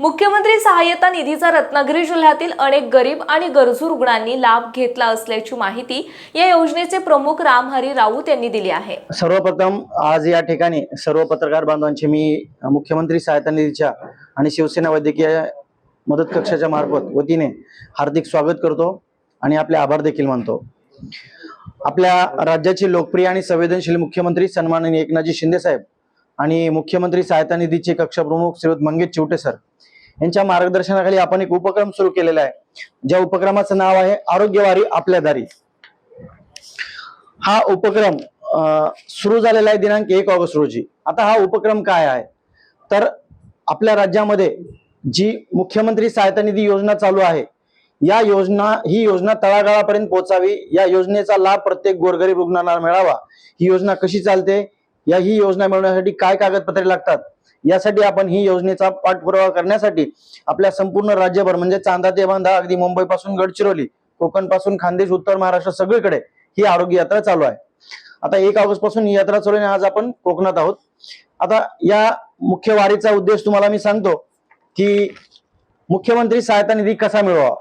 मुख्यमंत्री सहाय्यता निधीचा रत्नागिरी जिल्ह्यातील अनेक गरीब आणि गरजू रुग्णांनी लाभ घेतला असल्याची माहिती या योजनेचे प्रमुख रामहरी राऊत यांनी दिली आहे. सर्वप्रथम आज या ठिकाणी सर्व पत्रकार बांधवांचे मी मुख्यमंत्री सहायता निधीच्या आणि शिवसेना वैद्यकीय मदत कक्षाच्या मार्फत वतीने हार्दिक स्वागत करतो आणि आपले आभार देखील मानतो. आपल्या राज्याचे लोकप्रिय आणि संवेदनशील मुख्यमंत्री सन्माननीय एकनाथजी शिंदे साहेब आणि मुख्यमंत्री सहायता निधीचे कक्षप्रमुख श्रीयुत मंगेश चिवटे सर. यांच्या मार्गदर्शनाखाली आपण एक उपक्रम सुरू केलेला आहे. ज्या उपक्रमाचं नाव आहे आरोग्यवारी आपल्या दारी. हा उपक्रम सुरू झालेला आहे दिनांक एक ऑगस्ट रोजी. आता हा उपक्रम काय आहे? तर आपल्या राज्यामध्ये जी मुख्यमंत्री सहायता निधी योजना चालू आहे या योजना ही योजना तळागाळापर्यंत पोहोचावी. या योजनेचा लाभ प्रत्येक गोरगरीब रुग्णांना मिळावा. ही योजना कशी चालते? या ही योजना मिळवण्यासाठी काय कागदपत्रे लागतात? यासाठी आपण ही योजनेचा पाठपुरावा करण्यासाठी आपल्या संपूर्ण राज्यभर म्हणजे चांदा ते बांधा अगदी मुंबई पासून गडचिरोली कोकणपासून खानदेश उत्तर महाराष्ट्र सगळीकडे ही आरोग्य यात्रा चालू आहे. आता एक ऑगस्टपासून ही यात्रा चालू आहे आज आपण कोकणात आहोत. आता या मुख्य वारीचा उद्देश तुम्हाला मी सांगतो की मुख्यमंत्री सहायता निधी कसा मिळवावा?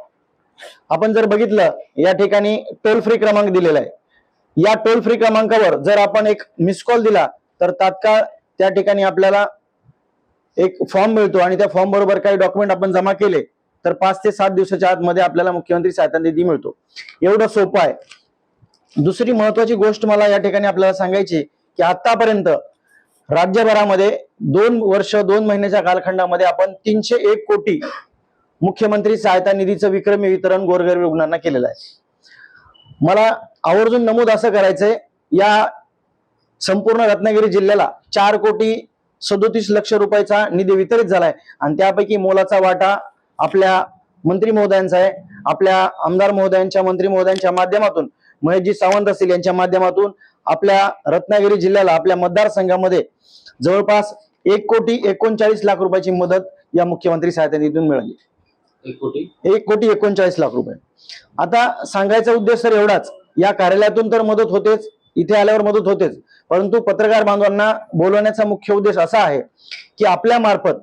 आपण जर बघितलं या ठिकाणी टोल फ्री क्रमांक दिलेला आहे. या टोल फ्री क्रमांकावर जर आपण एक मिस कॉल दिला तर तात्काळ त्या ठिकाणी आपल्याला एक फॉर्म मिळतो आणि त्या फॉर्म बरोबर काही डॉक्युमेंट आपण जमा केले तर पाच ते सात दिवसाच्या आतमध्ये आपल्याला मुख्यमंत्री सहायता निधी मिळतो. एवढं सोपं आहे. दुसरी महत्वाची गोष्ट मला या ठिकाणी आपल्याला सांगायची की आतापर्यंत राज्यभरामध्ये दोन वर्ष दोन महिन्याच्या कालखंडामध्ये आपण तीनशे एक कोटी मुख्यमंत्री सहायता निधीचं विक्रमी वितरण गोरगरीब रुग्णांना केलेलं आहे. मला आवर्जून नमूद असं करायचंय या संपूर्ण रत्नागिरी जिल्ह्याला चार कोटी सदोतीस लक्ष रुपयाचा निधी वितरित झालाय. आणि त्यापैकी मोलाचा वाटा आपल्या मंत्री महोदयांचा आहे. आपल्या आमदार महोदयांच्या मंत्री महोदयांच्या माध्यमातून महेशजी सावंत असतील यांच्या माध्यमातून आपल्या रत्नागिरी जिल्ह्याला आपल्या मतदारसंघामध्ये जवळपास एक कोटी एकोणचाळीस लाख रुपयाची मदत या मुख्यमंत्री सहायता निधीतून मिळाली. एक कोटी? एक कोटी एकोणचाळीस लाख रुपये. आता सांगायचा उद्देश तर एवढाच. या कार्यालयातून तर मदत होतेच. इथे आल्यावर मदत होतेच. परंतु पत्रकार बांधवांना बोलवण्याचा मुख्य उद्देश असा आहे की आपल्या मार्फत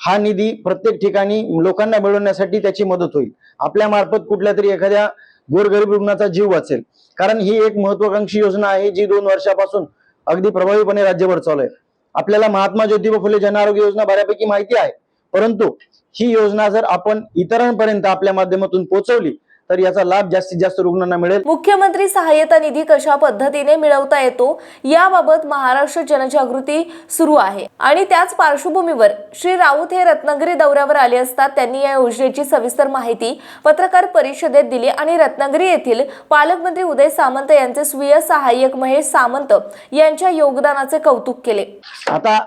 हा निधी प्रत्येक ठिकाणी लोकांना मिळवण्यासाठी त्याची मदत होईल. आपल्या मार्फत कुठल्या तरी एखाद्या गोरगरीब रुग्णाचा जीव वाचेल. कारण ही एक महत्वाकांक्षी योजना आहे जी दोन वर्षापासून अगदी प्रभावीपणे राज्यभर चालू आहे. आपल्याला महात्मा ज्योतिबा फुले जन आरोग्य योजना बऱ्यापैकी माहिती आहे. परंतु ही योजना जर आपण इतरांपर्यंत आपल्या माध्यमातून पोहोचवली तर याचा लाभ जास्तीत जास्त रुग्णांना मिळेल. मुख्यमंत्री सहाय्यता निधी कशा पद्धतीने मिळवता येतो याबाबत महाराष्ट्र जनजागृती सुरू आहे. आणि त्याच पार्श्वभूमीवर श्री राऊत हे रत्नागिरी दौऱ्यावर आले असता त्यांनी या योजनेची सविस्तर माहिती पत्रकार परिषदेत दिली आणि रत्नागिरी येथील पालकमंत्री उदय सामंत यांचे स्वीय सहाय्यक महेश सामंत यांच्या योगदानाचे कौतुक केले. आता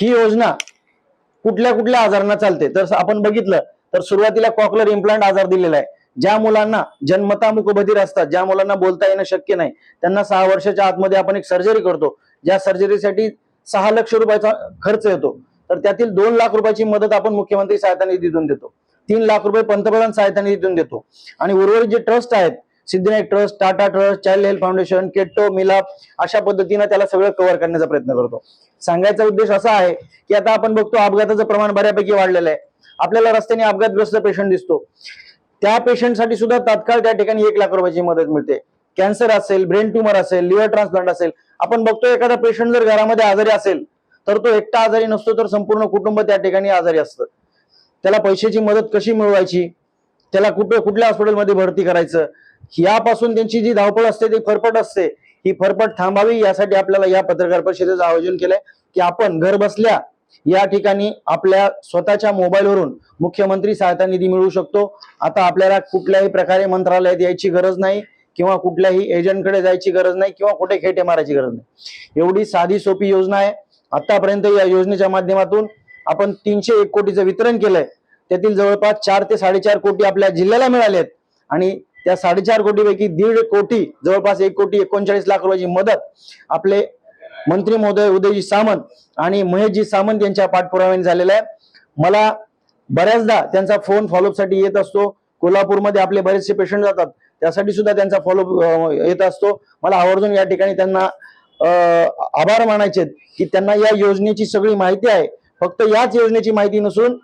ही योजना कुठल्या कुठल्या आजारांना चालते. तर आपण बघितलं तर सुरुवातीला कॉकलर इम्प्लांट आजार दिलेला आहे. ज्या मुलांना जन्मता मुकबधीर असतात ज्या मुलांना बोलता येणं शक्य नाही त्यांना सहा वर्षाच्या आतमध्ये आपण एक सर्जरी करतो. ज्या सर्जरीसाठी सहा लक्ष रुपयाचा खर्च येतो. तर त्यातील दोन लाख रुपयाची मदत आपण मुख्यमंत्री सहायता निधीतून देतो. तीन लाख रुपये पंतप्रधान सहायता निधीतून देतो. आणि उर्वरित जे ट्रस्ट आहेत Siddhivinayak trust Tata trust child health foundation Ketto Milaap अशा पद्धतीनं त्याला सगळं कव्हर करण्याचा प्रयत्न करतो. सांगायचा उद्देश असा आहे की आता आपण बघतो अपघाताचं प्रमाण बऱ्यापैकी वाढलेलं आहे. आपल्याला रस्त्याने अपघातग्रस्त पेशंट दिसतो. त्या पेशंटसाठी सुद्धा तात्काळ त्या ठिकाणी एक लाख रुपयाची मदत मिळते. कॅन्सर असेल ब्रेन ट्युमर असेल लिव्हर ट्रान्सप्लांट असेल आपण बघतो एखादा पेशंट जर घरामध्ये आजारी असेल तर तो एकटा आजारी नसतो तर संपूर्ण कुटुंब त्या ठिकाणी आजारी असतं. त्याला पैशाची मदत कशी मिळवायची? त्याला कुठे कुठल्या हॉस्पिटलमध्ये भरती करायचं? यापासून त्यांची जी धावपळ असते ती फरफट असते. ही फरफट थांबावी यासाठी आपल्याला या पत्रकार परिषदेचं आयोजन केलंय की आपण घर बसल्या या ठिकाणी आपल्या स्वतःच्या मोबाईलवरून मुख्यमंत्री सहायता निधी मिळू शकतो. आता आपल्याला कुठल्याही प्रकारे मंत्रालयात यायची गरज नाही किंवा कुठल्याही एजंटकडे जायची गरज नाही किंवा कुठे खेटे मारायची गरज नाही. एवढी साधी सोपी योजना आहे. आतापर्यंत या योजनेच्या माध्यमातून आपण तीनशे एक कोटीचं वितरण केलंय. त्यातील जवळपास चार ते साडेचार कोटी आपल्या जिल्ह्याला मिळाले आहेत आणि त्या साडेचार कोटीपैकी दीड कोटी जवळपास एक कोटी एकोणचाळीस लाख रुपयाची मदत आपले मंत्री महोदय उदयजी सामंत आणि महेशजी सामंत यांच्या पाठपुराव्याने झालेला आहे. मला बऱ्याचदा त्यांचा फोन फॉलोअपसाठी येत असतो. कोल्हापूरमध्ये आपले बरेचसे पेशंट जातात. त्यासाठी सुद्धा त्यांचा फॉलोअप येत असतो. मला आवर्जून या ठिकाणी त्यांना आभार मानायचे आहेत की त्यांना या योजनेची सगळी माहिती आहे. फक्त याच योजनेची माहिती नसून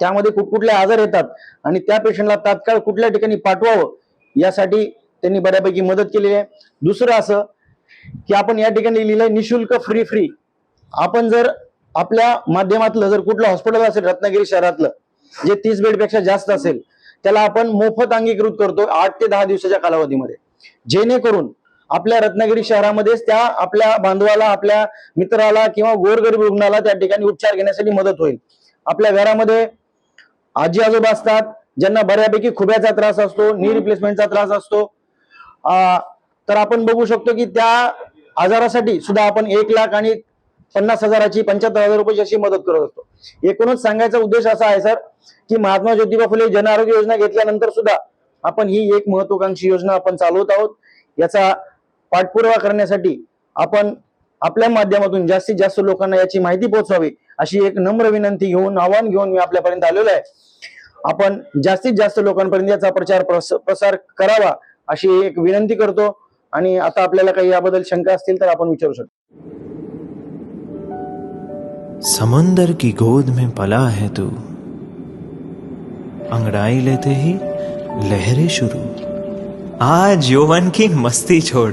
त्यामध्ये कुठकुठले आजार येतात आणि त्या पेशंटला तात्काळ कुठल्या ठिकाणी पाठवावं यासाठी त्यांनी बऱ्यापैकी मदत केलेली आहे. दुसरं असं की आपण या ठिकाणी लिहिलंय निशुल्क फ्री फ्री आपण जर आपल्या माध्यमातलं जर कुठलं हॉस्पिटल असेल रत्नागिरी शहरातलं जे तीस बेडपेक्षा जास्त असेल त्याला आपण मोफत अंगीकृत करतो आठ ते दहा दिवसाच्या कालावधीमध्ये. जेणेकरून आपल्या रत्नागिरी शहरामध्येच त्या आपल्या बांधवाला आपल्या मित्राला किंवा गोरगरीब रुग्णाला त्या ठिकाणी उपचार घेण्यासाठी मदत होईल. आपल्या घरामध्ये आजी आजोबा असतात ज्यांना बऱ्यापैकी खुब्याचा त्रास असतो नी रिप्लेसमेंटचा त्रास असतो. तर आपण बघू शकतो की त्या आजारासाठी सुद्धा आपण एक लाख आणि पन्नास हजाराची पंच्याहत्तर हजार रुपयाची अशी मदत करत असतो. एकूणच सांगायचा उद्देश असा आहे सर की महात्मा ज्योतिबा फुले जन आरोग्य योजना घेतल्यानंतर सुद्धा आपण ही एक महत्वाकांक्षी योजना आपण चालवत आहोत. याचा पाठपुरावा करण्यासाठी आपण आपल्या माध्यमातून जास्तीत जास्त लोकांना याची माहिती पोहोचवावी अशी एक नम्र विनंती घेऊन आव्हान घेऊन मी आपल्यापर्यंत आलेलो आहे. आपण जास्तीत जास्त लोकांपर्यंत याचा प्रचार प्रसार करावा अशी एक विनंती करतो आणि आता आपल्याला काही याबद्दल शंका असतील तर आपण विचारू शकतो. समंदर की गोद में पला है तू। अंगड़ाई लेते ही लहरें शुरू। आज यौवन की मस्ती छोड़।